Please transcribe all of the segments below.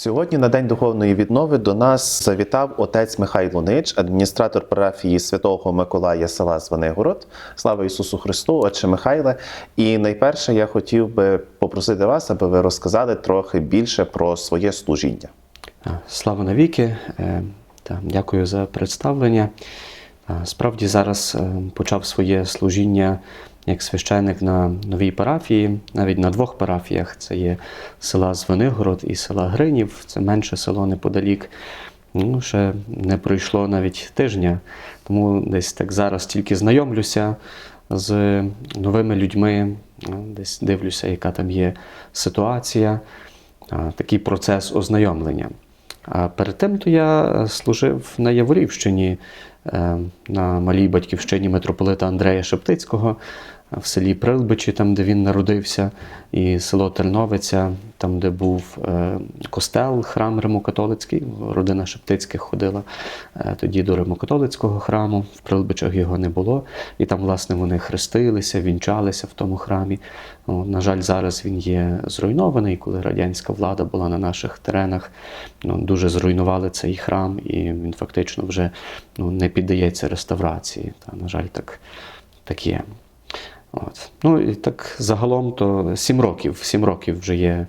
Сьогодні на День духовної віднови до нас завітав отець Михайло Нич, адміністратор парафії Святого Миколая села Звенигород. Слава Ісусу Христу, Отче Михайле. І найперше я хотів би попросити вас, аби ви розказали трохи більше про своє служіння. Слава навіки. Е, Дякую за представлення. Справді зараз е, почав своє служіння як священик на новій парафії, навіть на двох парафіях. Це є села Звенигород і села Гринів. Це менше село неподалік. Ну, ще не пройшло навіть тижня, тому десь так зараз тільки знайомлюся з новими людьми, ну, десь дивлюся, яка там є ситуація такий процес ознайомлення. А перед тим то я служив на Яворівщині е, на малій батьківщині митрополита Андрея Шептицького в селі Прилбичі, там, де він народився, і село Терновиця, там, де був е, костел, храм Римокатолицький. Родина Шептицьких ходила е, тоді до Римокатолицького храму, в Прилбичах його не було. І там, власне, вони хрестилися, вінчалися в тому храмі. На жаль, зараз він є зруйнований, коли радянська влада була на наших теренах. Ну, дуже зруйнували цей храм, і він фактично вже ну, не піддається реставрації. Та, на жаль, так, так є. От. Ну і так загалом то сім років, сім років вже є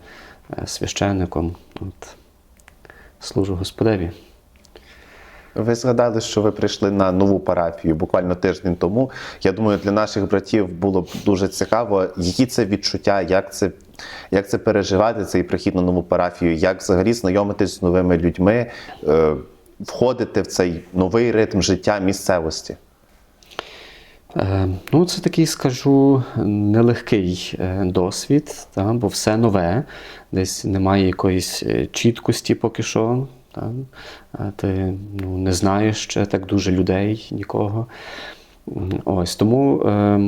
е, священником. От. Служу Господеві. Ви згадали, що ви прийшли на нову парафію буквально тиждень тому. Я думаю, для наших братів було б дуже цікаво, які це відчуття, як це, як це переживати, цей прихід на нову парафію, як взагалі знайомитись з новими людьми, е, входити в цей новий ритм життя місцевості. Е, Ну, це такий, скажу, нелегкий е, досвід, та, бо все нове, десь немає якоїсь е, чіткості поки що. Та, ти ну, не знаєш ще так дуже людей, нікого. Ось тому, е,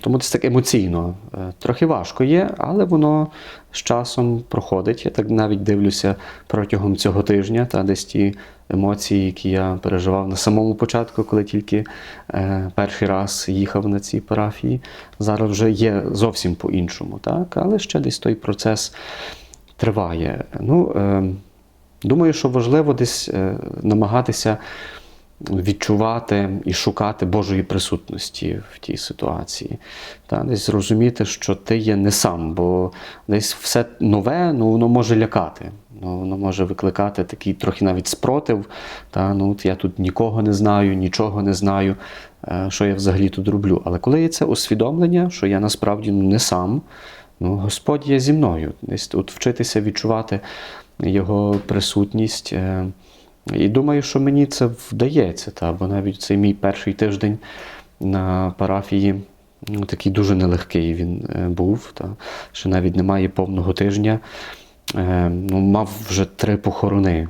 тому десь так емоційно. Трохи важко є, але воно з часом проходить. Я так навіть дивлюся протягом цього тижня, та десь ті емоції, які я переживав на самому початку, коли тільки е, перший раз їхав на ці парафії. Зараз вже є зовсім по-іншому, так? але ще десь той процес триває. Ну, е, думаю, що важливо десь е, намагатися відчувати і шукати Божої присутності в тій ситуації. Та, десь зрозуміти, що ти є не сам, бо десь все нове, ну воно може лякати. Ну, воно може викликати такий трохи навіть спротив. Та, ну, от я тут нікого не знаю, нічого не знаю, е, що я взагалі тут роблю. Але коли є це усвідомлення, що я насправді ну, не сам, ну, Господь є зі мною. Тут вчитися відчувати Його присутність. е, і думаю, що мені це вдається, та, бо навіть цей мій перший тиждень на парафії ну, такий дуже нелегкий він е, був. Та, що навіть немає повного тижня. Е, ну, мав вже три похорони.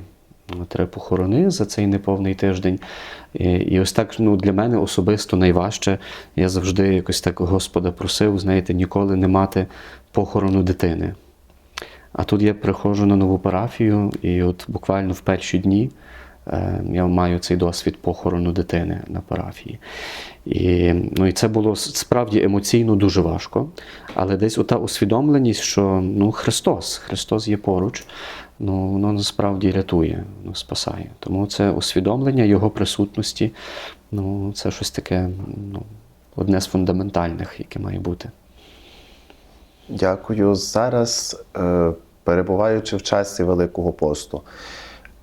Три похорони за цей неповний тиждень. І, і ось так ну, для мене особисто найважче. Я завжди якось так Господа просив, знаєте, ніколи не мати похорону дитини. А тут я приходжу на нову парафію, і от буквально в перші дні я маю цей досвід похорону дитини на парафії. І, ну, і це було справді емоційно дуже важко. Але десь ота усвідомленість, що ну, Христос, Христос є поруч, ну, воно насправді рятує, ну, спасає. Тому це усвідомлення Його присутності, ну, це щось таке ну, одне з фундаментальних, яке має бути. Дякую. Зараз, е, перебуваючи в часі Великого посту,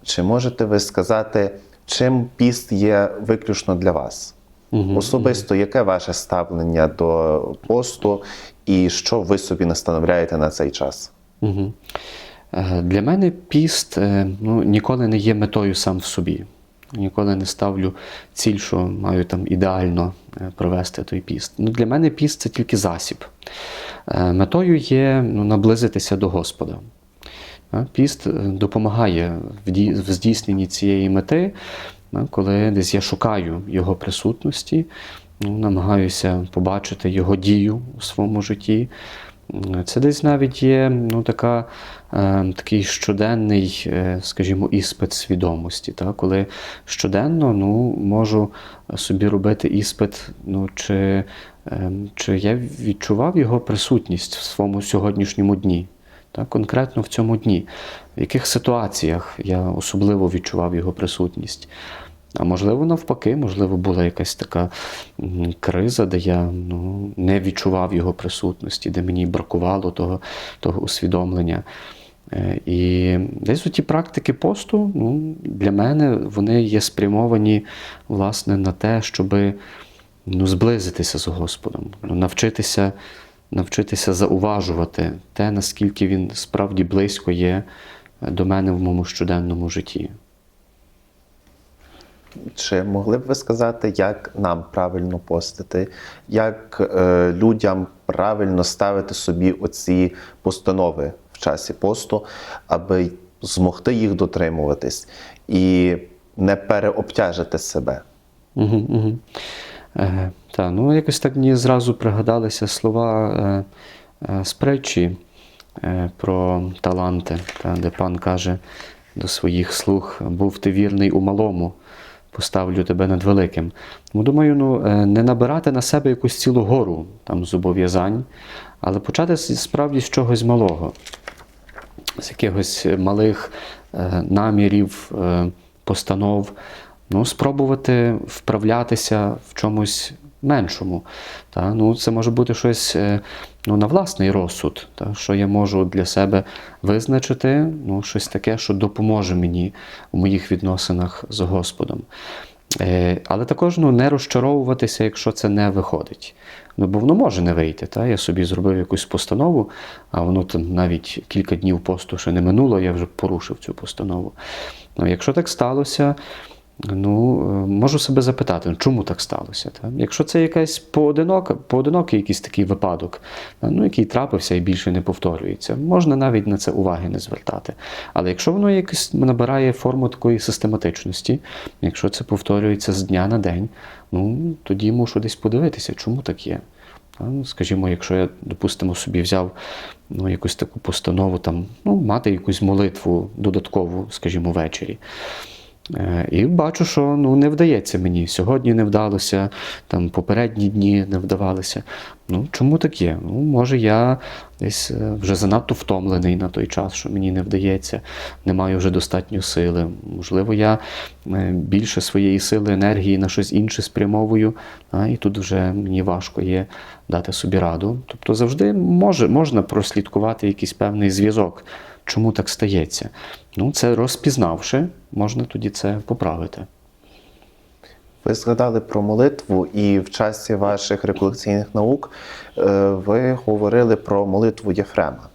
чи можете ви сказати, чим піст є виключно для вас? Мгм. Особисто, яке ваше ставлення до посту і що ви собі настановляєте на цей час? Угу. Для мене піст е, ну, ніколи не є метою сам в собі. Ніколи не ставлю ціль, що маю там ідеально е, провести той піст. Ну, для мене піст це тільки засіб. Метою є ну, наблизитися до Господа. Піст е, допомагає в здійсненні цієї мети, коли десь я шукаю Його присутності, ну, намагаюся побачити Його дію у своєму житті. Це десь навіть є ну, така, е, такий щоденний, е, скажімо, іспит свідомості. Та? Коли щоденно ну, можу собі робити іспит, ну, чи, е, чи я відчував його присутність в своєму сьогоднішньому дні. Та, конкретно в цьому дні, в яких ситуаціях я особливо відчував його присутність. А можливо, навпаки, можливо, була якась така криза, де я ну, не відчував його присутності, де мені бракувало того, того усвідомлення. Е, І десь у ті практики посту ну, для мене вони є спрямовані власне на те, щоб ну, зблизитися з Господом, навчитися, навчитися зауважувати те, наскільки він справді близько є до мене в моєму щоденному житті. Чи могли б ви сказати, як нам правильно постити, як е, людям правильно ставити собі оці постанови в часі посту, аби змогти їх дотримуватись і не переобтяжити себе? Угу, угу. Е, та, ну, якось так мені зразу пригадалися слова е, е, з притчі е, про таланти, та, де пан каже до своїх слуг: був ти вірний у малому, поставлю тебе над великим. Ну, думаю, ну, е, не набирати на себе якусь цілу гору там, зобов'язань, але почати справді з чогось малого з якихось малих е, намірів, е, постанов, ну, спробувати вправлятися в чомусь меншому. Та? Ну, це може бути щось е, ну, на власний розсуд, та? що я можу для себе визначити, ну, щось таке, що допоможе мені у моїх відносинах з Господом. Е, Але також ну, не розчаровуватися, якщо це не виходить. Ну, бо воно може не вийти. Та? Я собі зробив якусь постанову, а воно там навіть кілька днів посту ще не минуло, я вже порушив цю постанову. Ну, якщо так сталося, ну, е, можу себе запитати, чому так сталося? Та? Якщо це якась поодинока, поодинокий якийсь такий випадок, ну, який трапився і більше не повторюється, можна навіть на це уваги не звертати. Але якщо воно якось набирає форму такої систематичності, якщо це повторюється з дня на день, ну, тоді мушу десь подивитися, чому так є. Ну, Скажімо, якщо я, допустимо, собі взяв ну, якусь таку постанову, там, ну, мати якусь молитву додаткову, скажімо, ввечері. Е, І бачу, що ну, не вдається мені. Сьогодні не вдалося, там попередні дні не вдавалися. Ну, чому так є? Ну, може, я десь е, вже занадто втомлений на той час, що мені не вдається, не маю вже достатньо сили. Можливо, я е, більше своєї сили, енергії на щось інше спрямовую, а, і тут вже мені важко є дати собі раду. Тобто завжди може, можна прослідкувати якийсь певний зв'язок чому так стається. Ну, це розпізнавши, можна тоді це поправити. Ви згадали про молитву, і в часі ваших реколекційних наук е, ви говорили про молитву Єфрема.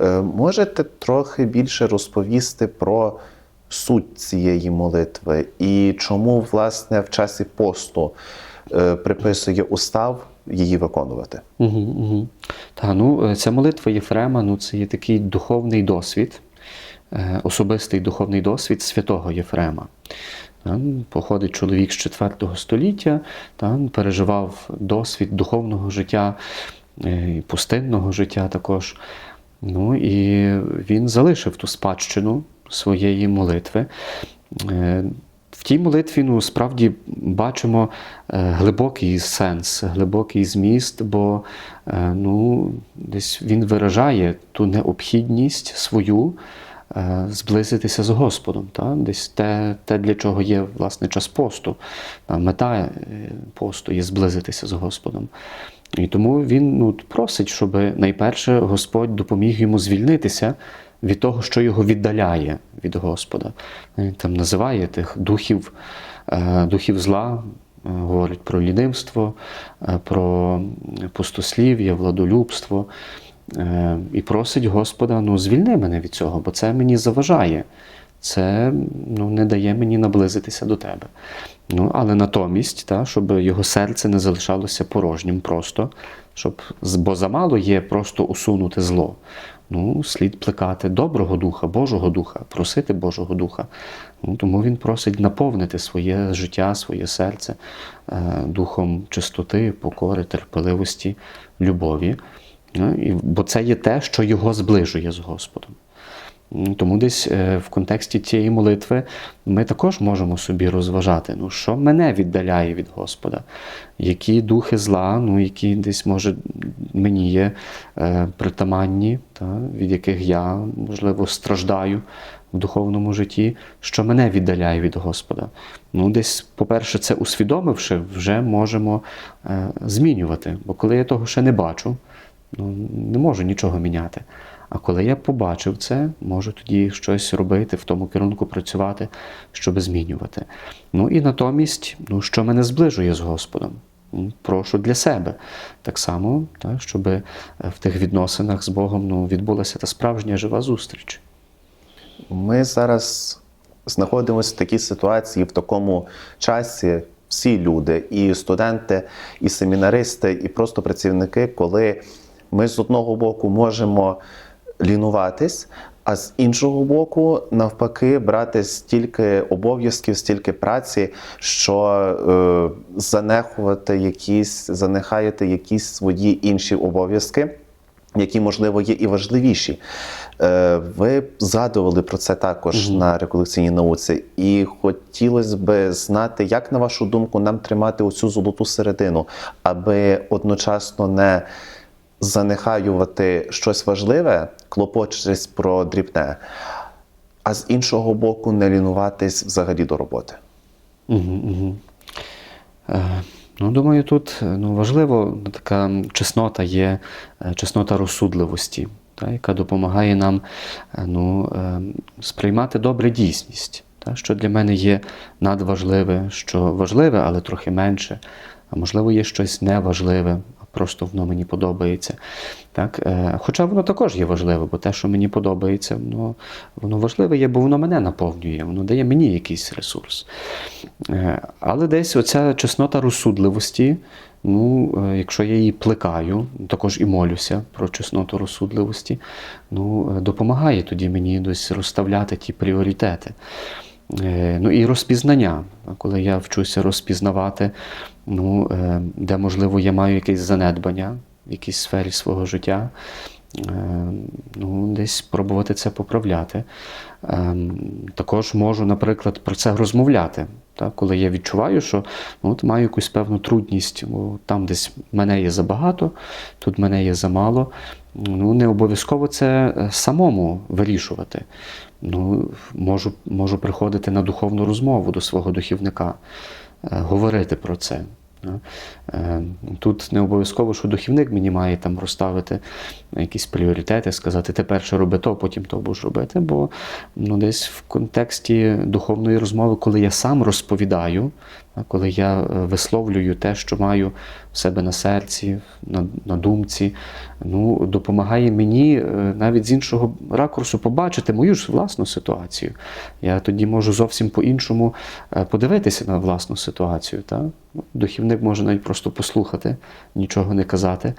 Е, Можете трохи більше розповісти про суть цієї молитви і чому, власне, в часі посту е, приписує устав її виконувати? Угу, угу. Та, ну, е, ця молитва Єфрема ну, це є такий духовний досвід, е, особистий духовний досвід святого Єфрема. Та, Походить чоловік з 4 століття, та, переживав досвід духовного життя, е, пустинного життя також. Ну, і він залишив ту спадщину своєї молитви. В тій молитві ну, справді бачимо е, глибокий сенс, глибокий зміст, бо е, ну, десь він виражає ту необхідність свою е, зблизитися з Господом. Та? Десь те, те, для чого є власне час посту. Та, Мета посту є зблизитися з Господом. І тому він ну, просить, щоб найперше Господь допоміг йому звільнитися від того, що його віддаляє від Господа. Він там називає тих духів, е, духів зла, е, говорить про лінивство, е, про пустослів'я, владолюбство. Е, І просить Господа, ну звільни мене від цього, бо це мені заважає. Це ну, не дає мені наблизитися до тебе. Ну, але натомість, та, щоб його серце не залишалося порожнім просто, щоб, бо замало є просто усунути зло. Ну, слід плекати доброго духа, Божого духа, просити Божого духа. Ну, тому він просить наповнити своє життя, своє серце е, духом чистоти, покори, терпеливості, любові. Ну, і, бо це є те, що його зближує з Господом. Тому десь е, в контексті цієї молитви ми також можемо собі розважати, ну, що мене віддаляє від Господа, які духи зла, ну, які десь, може, мені є е, притаманні, та, від яких я, можливо, страждаю в духовному житті, що мене віддаляє від Господа. Ну, десь, по-перше, це усвідомивши, вже можемо е, змінювати. Бо коли я того ще не бачу, ну, не можу нічого міняти. А коли я побачив це, можу тоді щось робити, в тому керунку працювати, щоб змінювати. Ну і натомість, ну, що мене зближує з Господом? Ну, Прошу для себе. Так само, так, щоб е, в тих відносинах з Богом ну, відбулася та справжня жива зустріч. Ми зараз знаходимося в такій ситуації, в такому часі, всі люди, і студенти, і семінаристи, і просто працівники, коли ми з одного боку можемо лінуватись, а з іншого боку, навпаки, брати стільки обов'язків, стільки праці, що е, занехувати якісь, занехаєте якісь свої інші обов'язки які, можливо, є і важливіші. Е, Ви згадували про це також на реколекційній науці, і хотілося б знати, як на вашу думку, нам тримати оцю золоту середину, аби одночасно не занехаювати щось важливе, клопочучись про дрібне, а з іншого боку, не лінуватись взагалі до роботи. Е, ну, думаю, тут ну, важливо така чеснота є, е, чеснота розсудливості, та, яка допомагає нам е, ну, сприймати добре дійсність. Та, що для мене є надважливе, що важливе, але трохи менше, а можливо, є щось неважливе, просто воно мені подобається. Так? Е, Хоча воно також є важливе, бо те, що мені подобається, воно, воно важливе є, бо воно мене наповнює, воно дає мені якийсь ресурс. Е, Але десь оця чеснота розсудливості, ну, е, якщо я її плекаю, також і молюся про чесноту розсудливості, ну, допомагає тоді мені десь розставляти ті пріоритети. Е, Ну і розпізнання, коли я вчуся розпізнавати, ну, е, де, можливо, я маю якесь занедбання в якійсь сфері свого життя, е, ну, десь пробувати це поправляти. Також можу, наприклад, про це розмовляти. Так, коли я відчуваю, що ну, от маю якусь певну трудність, бо там десь мене є забагато, тут мене є замало. Ну, не обов'язково це е, самому вирішувати. Ну, можу, можу приходити на духовну розмову до свого духівника, е, говорити про це. Е, Тут не обов'язково, що духівник мені має там розставити якісь пріоритети, сказати, ти перше роби то, потім то будеш робити. Бо ну, десь в контексті духовної розмови, коли я сам розповідаю, коли я е, висловлюю те, що маю в себе на серці, на, на думці, ну, допомагає мені е, навіть з іншого ракурсу побачити мою ж власну ситуацію. Я тоді можу зовсім по-іншому е, подивитися на власну ситуацію. Так? Духівник може навіть просто послухати, нічого не казати.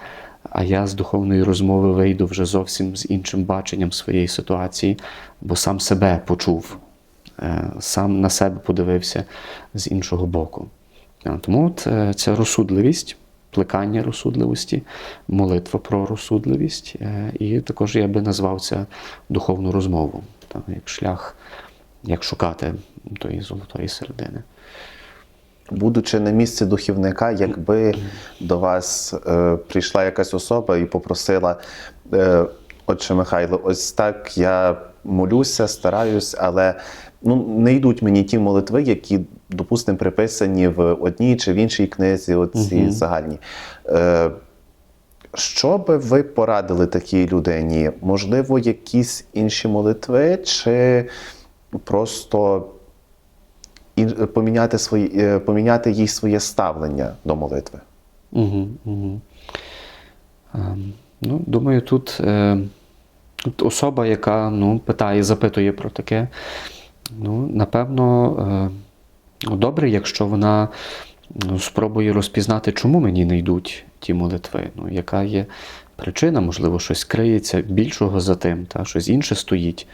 А я з духовної розмови вийду вже зовсім з іншим баченням своєї ситуації, бо сам себе почув, е, сам на себе подивився з іншого боку. Тому от е, ця розсудливість, плекання розсудливості, молитва про розсудливість, е, і також я би назвав це духовну розмову, як шлях, як шукати тої золотої середини. Будучи на місці духівника, якби до вас е, прийшла якась особа і попросила, е, отче Михайло, ось так я молюся, стараюсь, але ну, не йдуть мені ті молитви, які, допустимо, приписані в одній чи в іншій книзі, оці Мгм. загальні. Е, що би ви порадили такій людині? Можливо, якісь інші молитви, чи просто ін- поміняти, свої, е, поміняти їй своє ставлення до молитви? Угу, угу. Ем, ну, думаю, тут, е, тут особа, яка ну, питає, запитує про таке, ну, напевно, е, ну, добре, якщо вона ну, спробує розпізнати, чому мені не йдуть ті молитви, ну, яка є причина, можливо, щось криється більшого за тим, та, щось інше стоїть,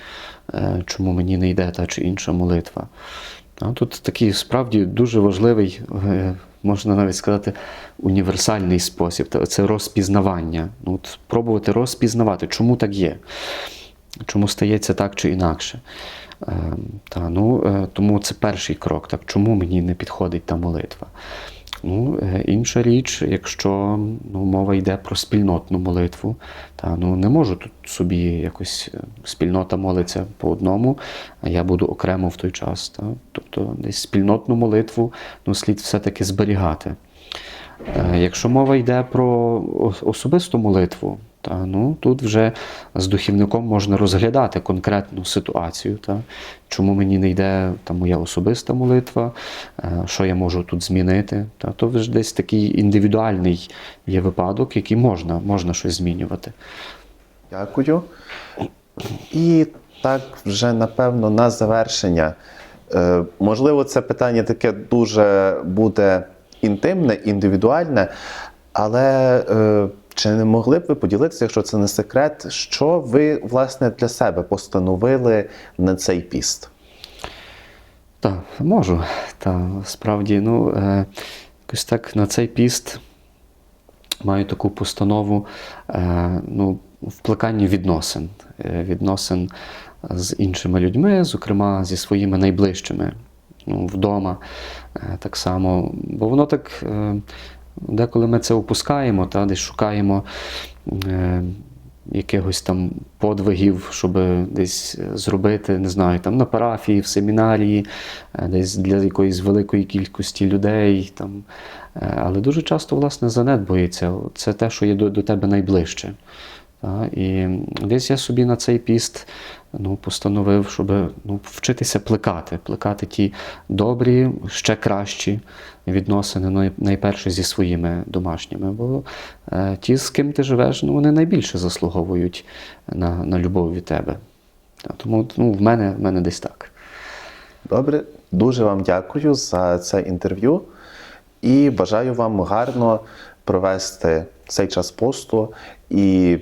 е, чому мені не йде та чи інша молитва. Тут такий справді дуже важливий, е, можна навіть сказати, універсальний спосіб. Це розпізнавання. Ну, от Пробувати розпізнавати, чому так є. чому стається так чи інакше. Е, та, ну, е, тому це перший крок. Так, чому мені не підходить та молитва? Ну, е, інша річ, якщо ну, мова йде про спільнотну молитву, та, ну, не можу тут собі якось е, спільнота молиться по одному, а я буду окремо в той час. Та? Тобто десь спільнотну молитву ну, слід все-таки зберігати. Е, Якщо мова йде про особисту молитву, та, ну, тут вже з духівником можна розглядати конкретну ситуацію, та, чому мені не йде та, моя особиста молитва, е, що я можу тут змінити. Та, то вже десь такий індивідуальний є випадок, який можна, можна щось змінювати. Дякую. І так, вже напевно, на завершення. Е, можливо, це питання таке дуже буде інтимне, індивідуальне, але е, чи не могли б ви поділитися, якщо це не секрет, що ви власне для себе постановили на цей піст? Так, можу. Та справді, ну, е, якось так на цей піст маю таку постанову е, ну, в плеканні відносин. Е, відносин з іншими людьми, зокрема зі своїми найближчими. Ну, вдома е, так само. Бо воно так. Е, Деколи ми це опускаємо, та, десь шукаємо е, якихось там подвигів, щоб десь зробити, не знаю, там на парафії, в семінарії, е, десь для якоїсь великої кількості людей. Там. Е, Але дуже часто, власне, занедбується. Це те, що є до, до тебе найближче. І десь я собі на цей піст ну, постановив, щоб ну, вчитися плекати, плекати ті добрі, ще кращі відносини, ну, найперше зі своїми домашніми. Бо е, ті, з ким ти живеш, ну, вони найбільше заслуговують на, на любов від тебе. Тому ну, в, мене, в мене десь так. Добре, дуже вам дякую за це інтерв'ю і бажаю вам гарно провести цей час посту і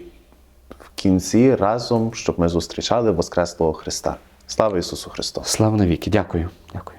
кінці разом, щоб ми зустрічали Воскреслого Христа. Слава Ісусу Христу! Слава навіки. Дякую. Дякую.